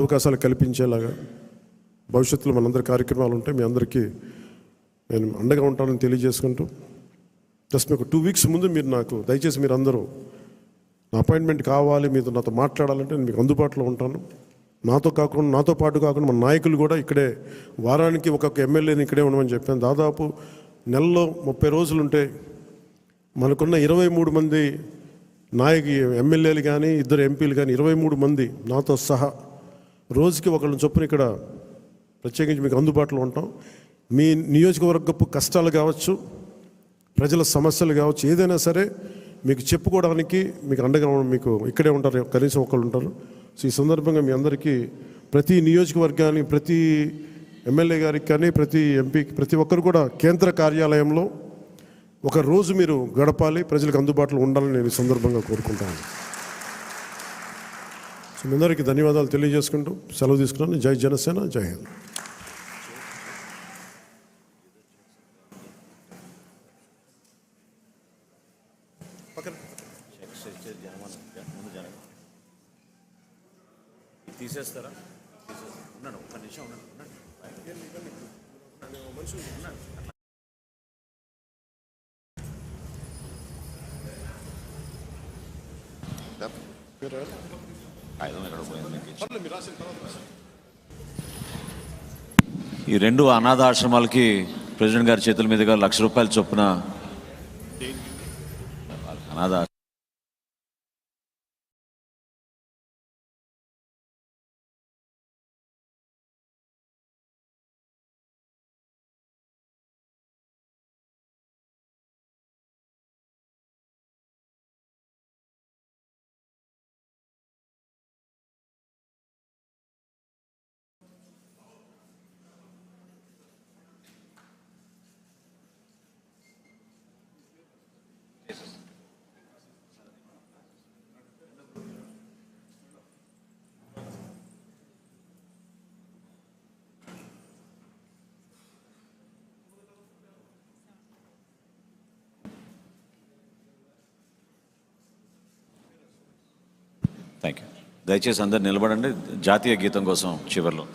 అవకాశాలు కల్పించేలాగా భవిష్యత్తులో మనందరి కార్యక్రమాలు ఉంటాయి. మీ అందరికీ నేను అండగా ఉంటానని తెలియజేసుకుంటూ జస్ట్ మీకు టూ వీక్స్ ముందు మీరు నాకు దయచేసి మీరు అందరూ నా అపాయింట్మెంట్ కావాలి మీతో నాతో మాట్లాడాలంటే నేను మీకు అందుబాటులో ఉంటాను. నాతో కాకుండా నాతో పాటు కాకుండా మన నాయకులు కూడా ఇక్కడే వారానికి ఒక్కొక్క ఎమ్మెల్యేని ఇక్కడే ఉండమని చెప్పాను. దాదాపు నెలలో ముప్పై రోజులు ఉంటే మనకున్న ఇరవై మూడు మంది నాయక ఎమ్మెల్యేలు కానీ ఇద్దరు ఎంపీలు కానీ ఇరవై మూడు మంది నాతో సహా రోజుకి ఒకళ్ళని చొప్పున ఇక్కడ ప్రత్యేకించి మీకు అందుబాటులో ఉంటాం. మీ నియోజకవర్గపు కష్టాలు కావచ్చు ప్రజల సమస్యలు కావచ్చు ఏదైనా సరే మీకు చెప్పుకోవడానికి మీకు అండగా మీకు ఇక్కడే ఉంటారు కనీసం ఒకళ్ళు ఉంటారు. సో ఈ సందర్భంగా మీ అందరికీ ప్రతి నియోజకవర్గానికి ప్రతి ఎమ్మెల్యే గారికి కానీ ప్రతి ఎంపీకి ప్రతి ఒక్కరు కూడా కేంద్ర కార్యాలయంలో ఒక రోజు మీరు గడపాలి ప్రజలకు అందుబాటులో ఉండాలని నేను ఈ సందర్భంగా కోరుకుంటాను. సో మీ అందరికీ ధన్యవాదాలు తెలియజేసుకుంటూ సెలవు తీసుకున్నాను. జై జనసేన జై హింద్. తీసేస్తారా? ఒక్క నిమిషం ఆయుధం ఎక్కడ పోయింది ఈ రెండు అనాథ ఆశ్రమాలకి ప్రెసిడెంట్ గారి చేతుల మీదుగా లక్ష రూపాయల చొప్పున అనాథ థ్యాంక్ యూ దయచేసి అందరు నిలబడండి. జాతీయ గీతం కోసం చివరిలో.